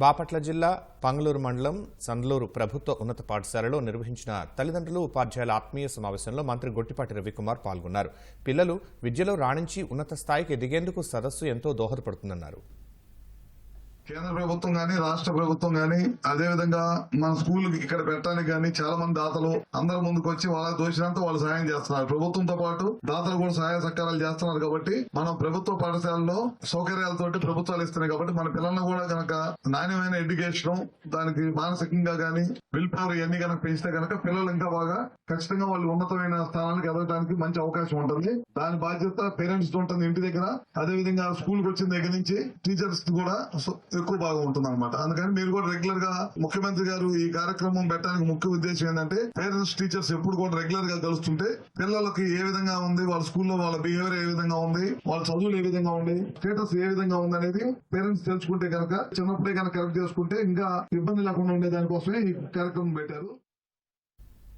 బాపట్ల జిల్లా పంగళూరు మండలం సండ్లూరు ప్రభుత్వ ఉన్నత పాఠశాలలో నిర్వహించిన తల్లిదండ్రులు ఉపాధ్యాయుల ఆత్మీయ సమావేశంలో మంత్రి గొట్టిపాటి రవికుమార్ పాల్గొన్నారు. పిల్లలు విద్యలో రాణించి ఉన్నత స్థాయికి ఎదిగేందుకు సదస్సు ఎంతో దోహదపడుతుందన్నారు. కేంద్ర ప్రభుత్వం కానీ రాష్ట్ర ప్రభుత్వం కానీ అదేవిధంగా మన స్కూల్ ఇక్కడ పెట్టడానికి కానీ చాలా మంది దాతలు అందరి ముందుకు వచ్చి వాళ్ళకి దోషినంత వాళ్ళు సహాయం చేస్తున్నారు. ప్రభుత్వంతో పాటు దాతలు కూడా సహాయ సహకారాలు చేస్తున్నారు కాబట్టి మనం ప్రభుత్వ పాఠశాలలో సౌకర్యాలతోటి ప్రభుత్వాలు ఇస్తున్నాయి కాబట్టి మన పిల్లలను కూడా కనుక నాణ్యమైన ఎడ్యుకేషన్ దానికి మానసికంగా కానీ విల్ పవర్ ఇవన్నీ కనుక పెంచితే కనుక పిల్లలు ఇంకా బాగా ఖచ్చితంగా వాళ్ళు ఉన్నతమైన స్థానానికి ఎదగడానికి మంచి అవకాశం ఉంటుంది. దాని బాధ్యత పేరెంట్స్ ఉంటుంది ఇంటి దగ్గర. అదే విధంగా స్కూల్ వచ్చిన దగ్గర నుంచి టీచర్స్ కూడా ఎక్కువ బాగా ఉంటుంది అనమాట అందుకని మీరు కూడా రెగ్యులర్గా ముఖ్యమంత్రి గారు ఈ కార్యక్రమం పెట్టడానికి ముఖ్య ఉద్దేశం ఏంటంటే పేరెంట్స్ టీచర్స్ ఎప్పుడు కూడా రెగ్యులర్గా కలుస్తుంటే పిల్లలకి ఏ విధంగా ఉంది వాళ్ళ స్కూల్లో వాళ్ళ బిహేవియర్ ఏ విధంగా ఉంది వాళ్ళ చదువులు ఏ విధంగా ఉంది స్టేటస్ ఏ విధంగా ఉంది అనేది పేరెంట్స్ తెలుసుకుంటే కనుక చిన్నప్పుడే కనుక కరెక్ట్ చేసుకుంటే ఇంకా ఇబ్బంది లేకుండా ఉండే దానికోసమే ఈ కార్యక్రమం పెట్టారు.